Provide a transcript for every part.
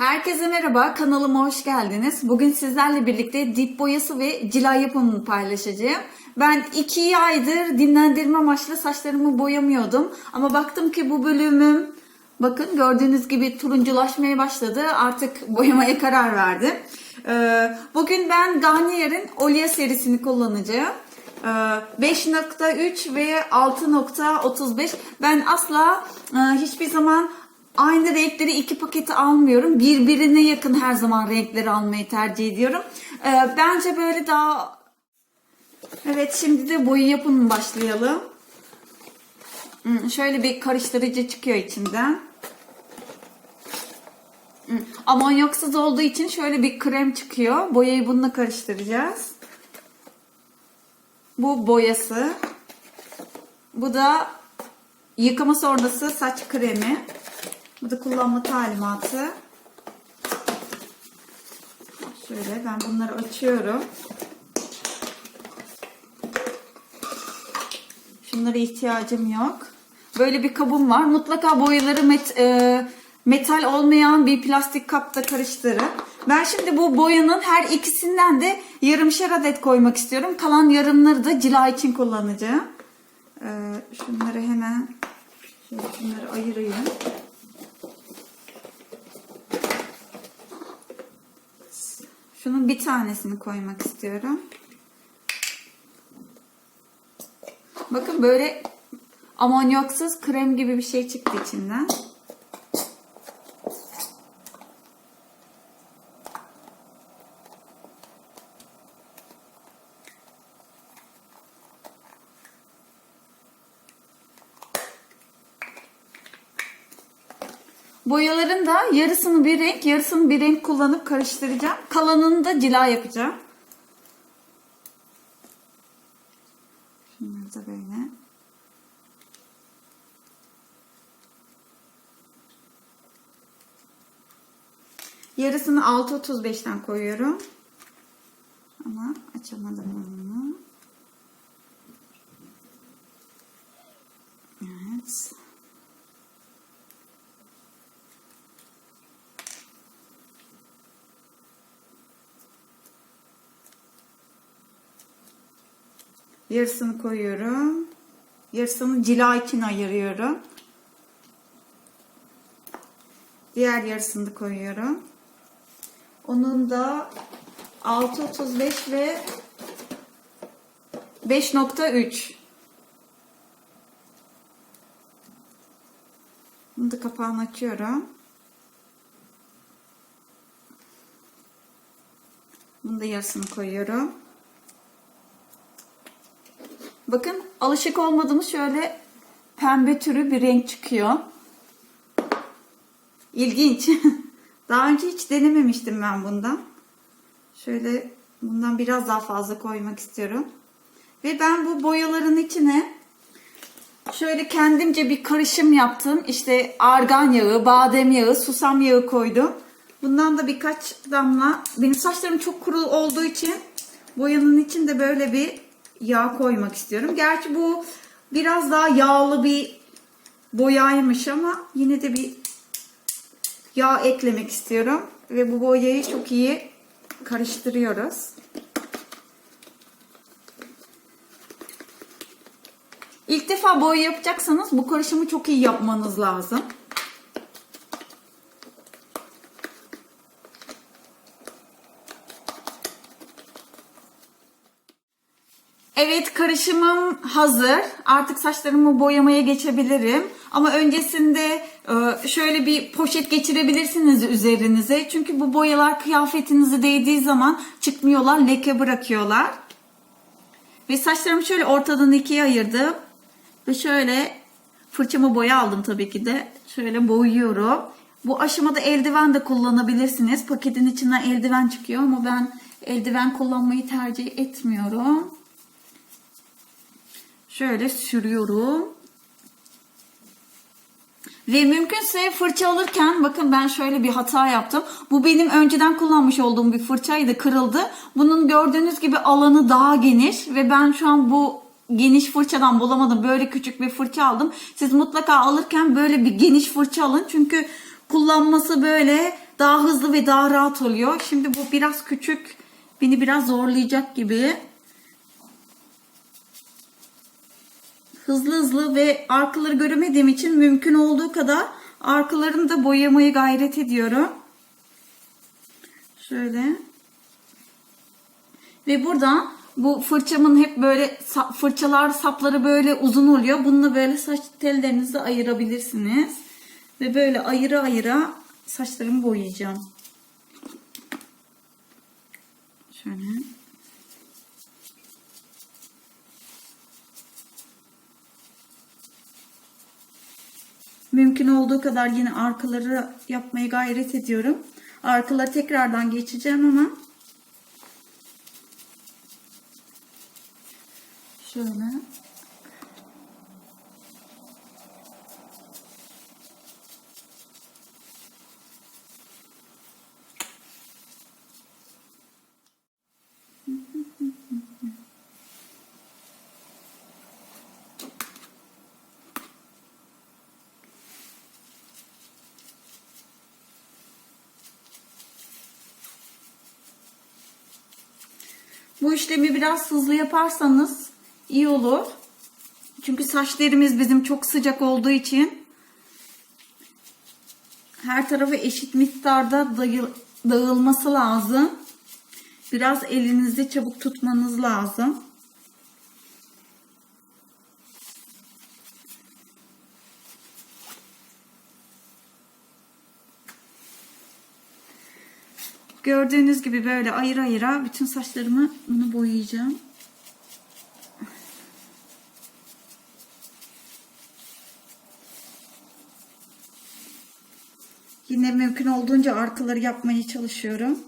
Herkese merhaba, kanalıma hoş geldiniz. Bugün sizlerle birlikte dip boyası ve cila yapımını paylaşacağım. Ben iki aydır dinlendirme amaçlı saçlarımı boyamıyordum. Ama baktım ki bu bölümüm, bakın gördüğünüz gibi turunculaşmaya başladı. Artık boyamaya karar verdim. Ee, Bugün ben Garnier'in Olia serisini kullanacağım. Ee, 5.3 ve 6.35 ben asla e, hiçbir zaman aynı renkleri iki paketi almıyorum. Birbirine yakın her zaman renkleri almayı tercih ediyorum. Ee, bence böyle daha... Evet şimdi de boyu yapımı başlayalım. Hmm, Şöyle bir karıştırıcı çıkıyor içinden. Hmm, Amonyaksız olduğu için şöyle bir krem çıkıyor. Boyayı bununla karıştıracağız. Bu boyası. Bu da yıkama sonrası saç kremi. Bu da kullanma talimatı. Şöyle ben bunları açıyorum. Şunlara ihtiyacım yok. Böyle bir kabım var. Mutlaka boyaları met, e, metal olmayan bir plastik kapta karıştırın. Ben şimdi bu boyanın her ikisinden de yarımşar adet koymak istiyorum. Kalan yarımları da cila için kullanacağım. E, şunları hemen şunları ayırayım. Bir tanesini koymak istiyorum. Bakın böyle amonyaksız krem gibi bir şey çıktı içinden. Boyaların da yarısını bir renk, yarısını bir renk kullanıp karıştıracağım. Kalanını da cila yapacağım. Şunları da böyle. Yarısını 6.35'ten koyuyorum. Ama açamadım onu. Evet. Yarısını koyuyorum. Yarısını cila için ayırıyorum. Diğer yarısını da koyuyorum. Onun da 6.35 ve 5.3. Bunu da kapağını açıyorum. Bunu da yarısını koyuyorum. Bakın alışık olmadığımız şöyle pembe türü bir renk çıkıyor. İlginç. Daha önce hiç denememiştim ben bundan. Şöyle bundan biraz daha fazla koymak istiyorum. Ve ben bu boyaların içine şöyle kendimce bir karışım yaptım. İşte argan yağı, badem yağı, susam yağı koydum. Bundan da birkaç damla. Benim saçlarım çok kuru olduğu için boyanın içinde böyle bir yağ koymak istiyorum. Gerçi bu biraz daha yağlı bir boyaymış ama yine de bir yağ eklemek istiyorum. Ve bu boyayı çok iyi karıştırıyoruz. İlk defa boya yapacaksanız bu karışımı çok iyi yapmanız lazım. Evet karışımım hazır. Artık saçlarımı boyamaya geçebilirim. Ama öncesinde e, şöyle bir poşet geçirebilirsiniz üzerinize. Çünkü bu boyalar kıyafetinize değdiği zaman çıkmıyorlar, leke bırakıyorlar. Ve saçlarımı şöyle ortadan ikiye ayırdım. Ve şöyle fırçamı boya aldım tabii ki de. Şöyle boyuyorum. Bu aşamada eldiven de kullanabilirsiniz. Paketin içinden eldiven çıkıyor ama ben eldiven kullanmayı tercih etmiyorum. Şöyle sürüyorum. Ve mümkünse fırça alırken bakın ben şöyle bir hata yaptım. Bu benim önceden kullanmış olduğum bir fırçaydı kırıldı. Bunun gördüğünüz gibi alanı daha geniş ve ben şu an bu geniş fırçadan bulamadım. Böyle küçük bir fırça aldım. Siz mutlaka alırken böyle bir geniş fırça alın. Çünkü kullanması böyle daha hızlı ve daha rahat oluyor. Şimdi bu biraz küçük. Beni biraz zorlayacak gibi. Hızlı hızlı ve arkaları göremediğim için mümkün olduğu kadar arkalarını da boyamayı gayret ediyorum. Şöyle. Ve buradan bu fırçamın hep böyle fırçalar sapları böyle uzun oluyor. Bununla böyle saç tellerinizi ayırabilirsiniz. Ve böyle ayıra ayıra saçlarımı boyayacağım. Şöyle. Mümkün olduğu kadar yine arkaları yapmaya gayret ediyorum. Arkaları tekrardan geçeceğim ama şöyle Bu işlemi biraz hızlı yaparsanız iyi olur. Çünkü saç derimiz bizim çok sıcak olduğu için her tarafı eşit miktarda dağılması lazım. Biraz elinizi çabuk tutmanız lazım. Gördüğünüz gibi böyle ayıra ayıra bütün saçlarımı bunu boyayacağım. Yine mümkün olduğunca arkaları yapmaya çalışıyorum.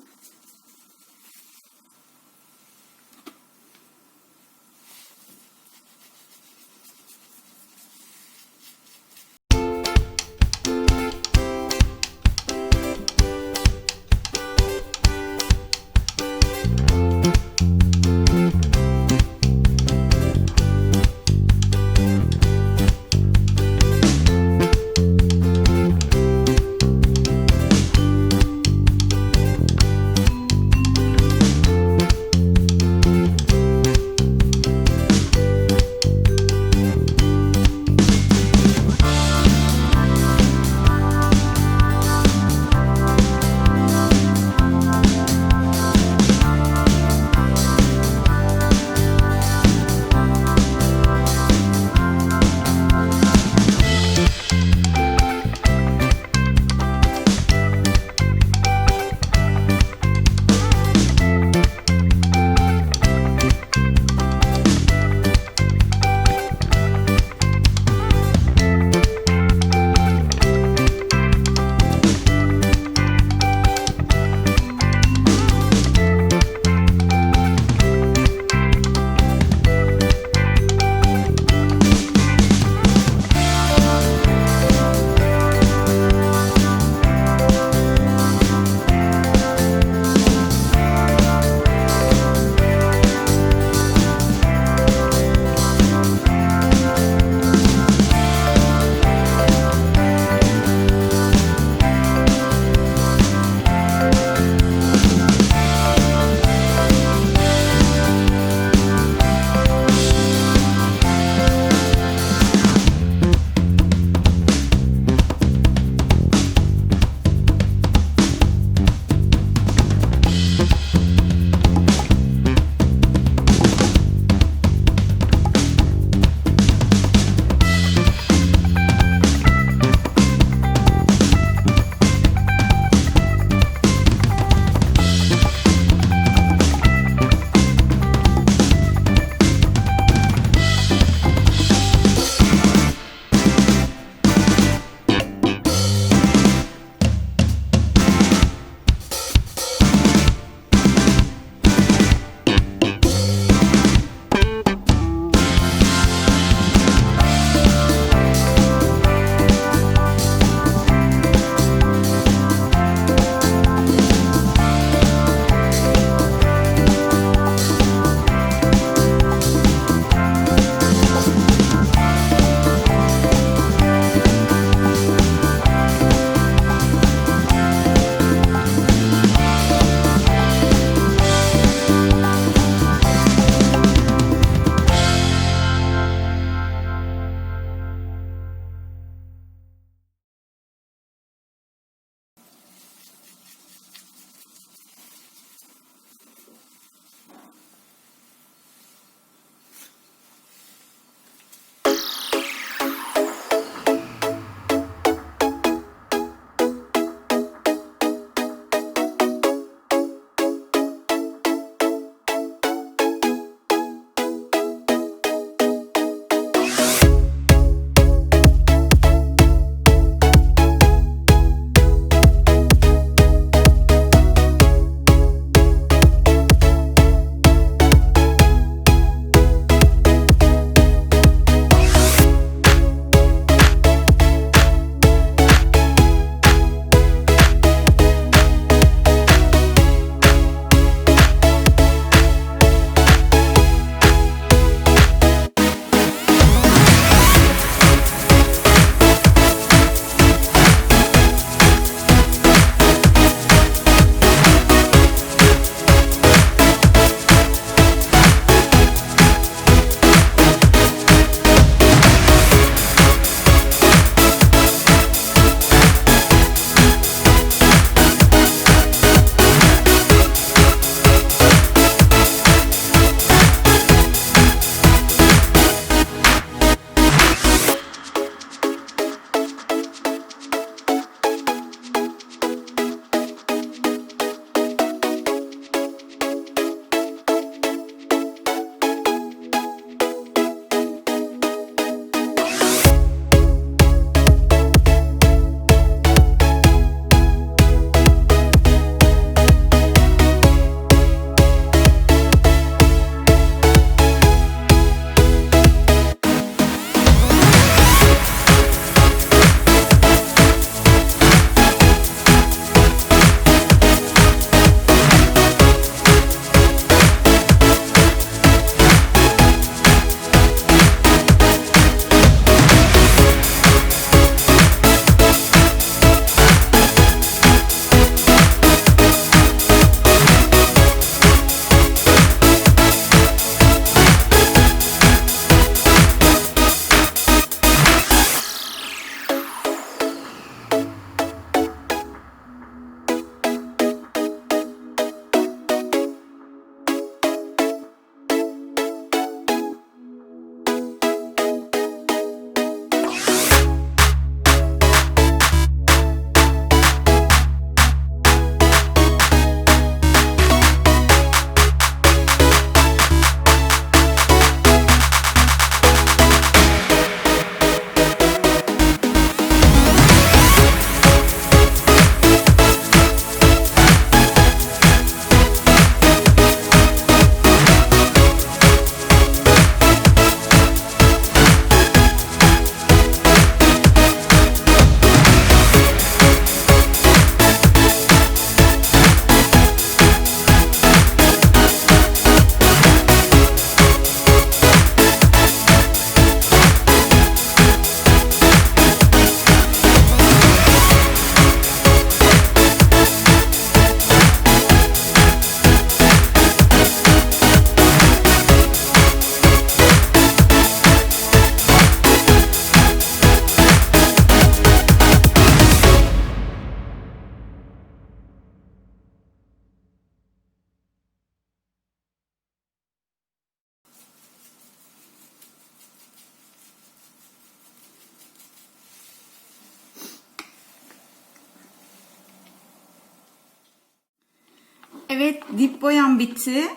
Bitti.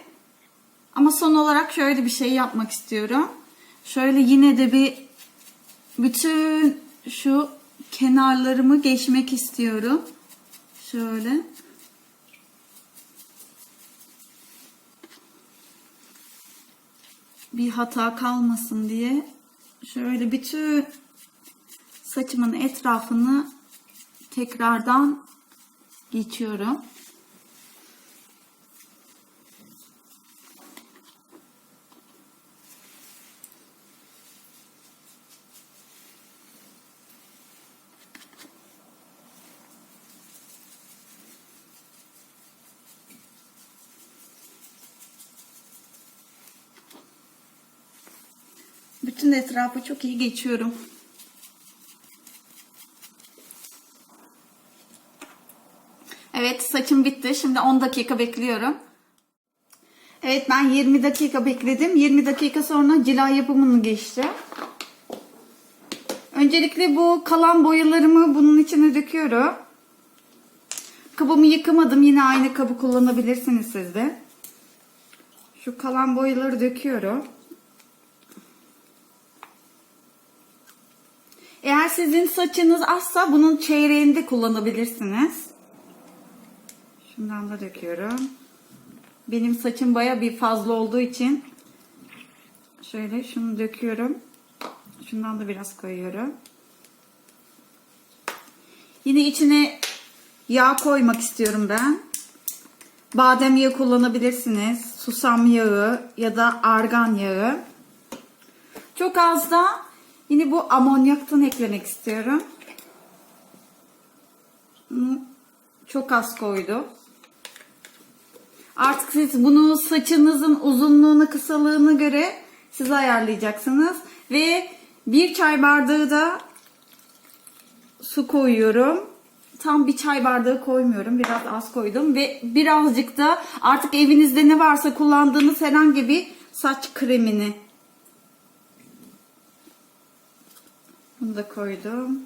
Ama son olarak şöyle bir şey yapmak istiyorum. Şöyle yine de bir bütün şu kenarlarımı geçmek istiyorum. Şöyle. Bir hata kalmasın diye şöyle bütün saçımın etrafını tekrardan geçiyorum. Bütün etrafı çok iyi geçiyorum. Evet saçım bitti. Şimdi 10 dakika bekliyorum. Evet ben 20 dakika bekledim. 20 dakika sonra cila yapımını geçti. Öncelikle bu kalan boyalarımı bunun içine döküyorum. Kabımı yıkamadım. Yine aynı kabı kullanabilirsiniz siz de. Şu kalan boyaları döküyorum. Eğer sizin saçınız azsa bunun çeyreğini de kullanabilirsiniz. Şundan da döküyorum. Benim saçım baya bir fazla olduğu için şöyle şunu döküyorum. Şundan da biraz koyuyorum. Yine içine yağ koymak istiyorum ben. Badem yağı kullanabilirsiniz. Susam yağı ya da argan yağı. Çok az da yine bu amonyaktan eklemek istiyorum. Çok az koydum. Artık siz bunu saçınızın uzunluğunu, kısalığını göre siz ayarlayacaksınız. Ve bir çay bardağı da su koyuyorum. Tam bir çay bardağı koymuyorum. Biraz az koydum. Ve birazcık da artık evinizde ne varsa kullandığınız herhangi bir saç kremini. Bunu da koydum.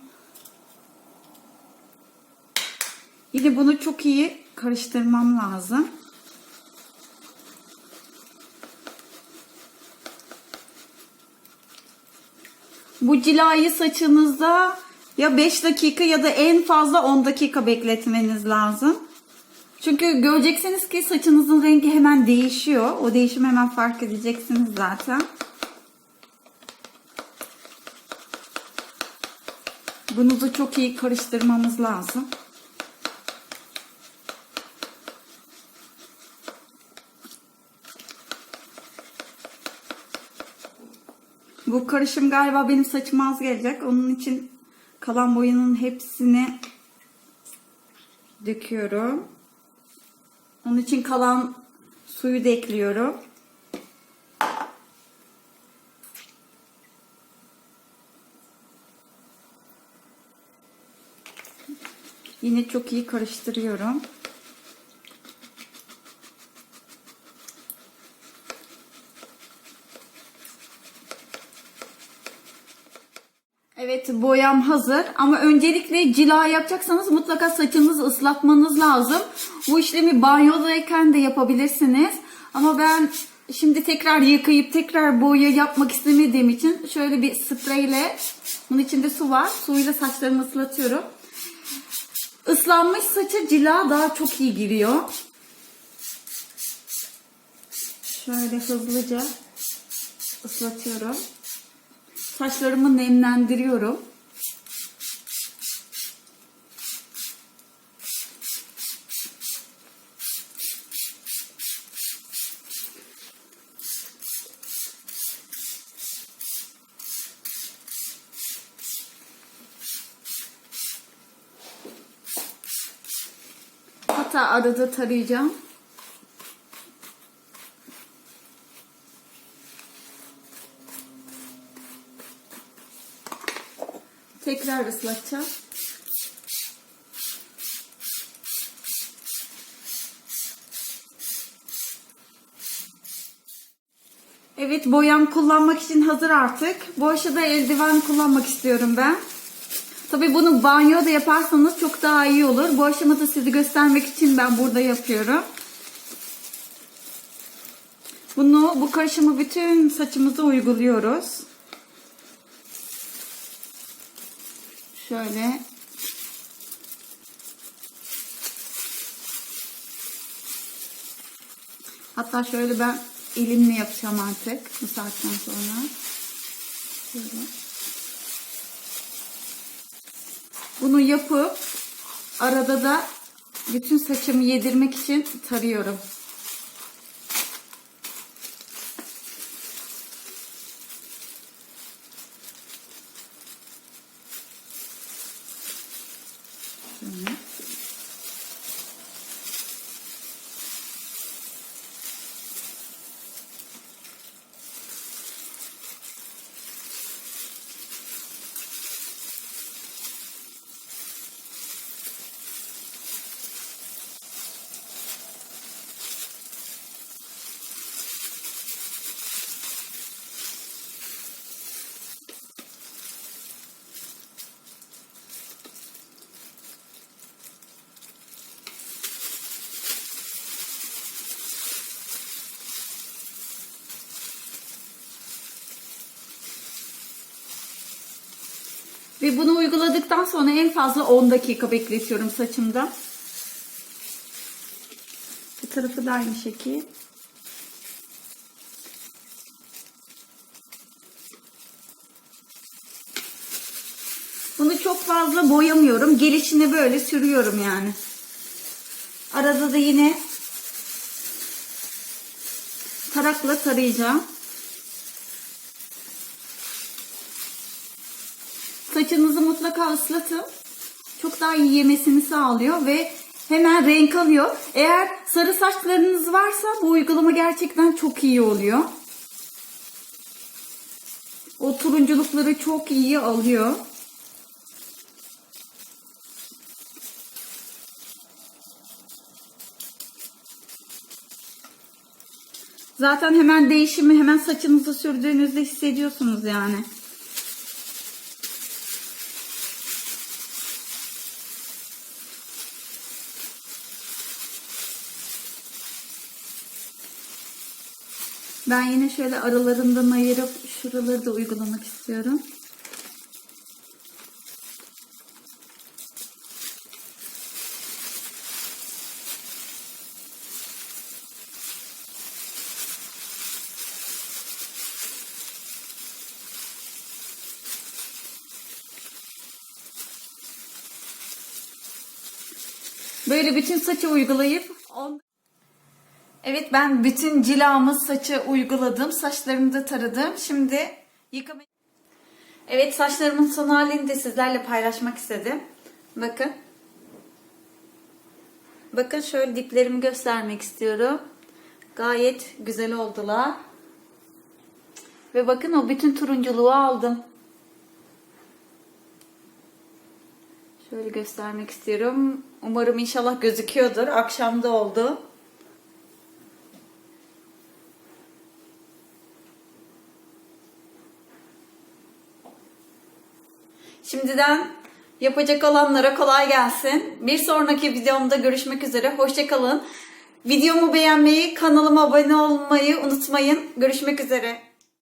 Yine bunu çok iyi karıştırmam lazım. Bu cilayı saçınızda ya 5 dakika ya da en fazla 10 dakika bekletmeniz lazım. Çünkü göreceksiniz ki saçınızın rengi hemen değişiyor. O değişimi hemen fark edeceksiniz zaten. Bunu da çok iyi karıştırmamız lazım. Bu karışım galiba benim saçıma az gelecek. Onun için kalan boyanın hepsini döküyorum. Onun için kalan suyu da ekliyorum. Yine çok iyi karıştırıyorum. Evet boyam hazır ama öncelikle cila yapacaksanız mutlaka saçınızı ıslatmanız lazım. Bu işlemi banyodayken de yapabilirsiniz. Ama ben şimdi tekrar yıkayıp tekrar boya yapmak istemediğim için şöyle bir spreyle bunun içinde su var. Suyla saçlarımı ıslatıyorum. Islanmış saça cila daha çok iyi giriyor. Şöyle hızlıca ıslatıyorum. Saçlarımı nemlendiriyorum. Hatta arada tarayacağım. Tekrar ıslatacağım. Evet boyam kullanmak için hazır artık. Bu aşıda eldiven kullanmak istiyorum ben. Tabi bunu banyoda yaparsanız çok daha iyi olur. Bu aşamada sizi göstermek için ben burada yapıyorum. Bunu bu karışımı bütün saçımıza uyguluyoruz. Şöyle Hatta şöyle ben elimle yapacağım artık bu saatten sonra. Şöyle. Bunu yapıp arada da bütün saçımı yedirmek için tarıyorum. Ve bunu uyguladıktan sonra en fazla 10 dakika bekletiyorum saçımda. Bu tarafı da aynı şekil. Bunu çok fazla boyamıyorum. Gelişine böyle sürüyorum yani. Arada da yine tarakla tarayacağım. Saçınızı mutlaka ıslatın. Çok daha iyi yemesini sağlıyor ve hemen renk alıyor. Eğer sarı saçlarınız varsa bu uygulama gerçekten çok iyi oluyor. O turunculukları çok iyi alıyor. Zaten hemen değişimi hemen saçınıza sürdüğünüzde hissediyorsunuz yani. Ben yine şöyle aralarından ayırıp şuraları da uygulamak istiyorum. Böyle bütün saçı uygulayıp. Evet ben bütün cilamı saça uyguladım. Saçlarımı da taradım. Şimdi yıkama... Evet saçlarımın son halini de sizlerle paylaşmak istedim. Bakın. Bakın şöyle diplerimi göstermek istiyorum. Gayet güzel oldular. Ve bakın o bütün turunculuğu aldım. Şöyle göstermek istiyorum. Umarım inşallah gözüküyordur. Akşamda oldu. Şimdiden yapacak olanlara kolay gelsin. Bir sonraki videomda görüşmek üzere. Hoşçakalın. Videomu beğenmeyi, kanalıma abone olmayı unutmayın. Görüşmek üzere.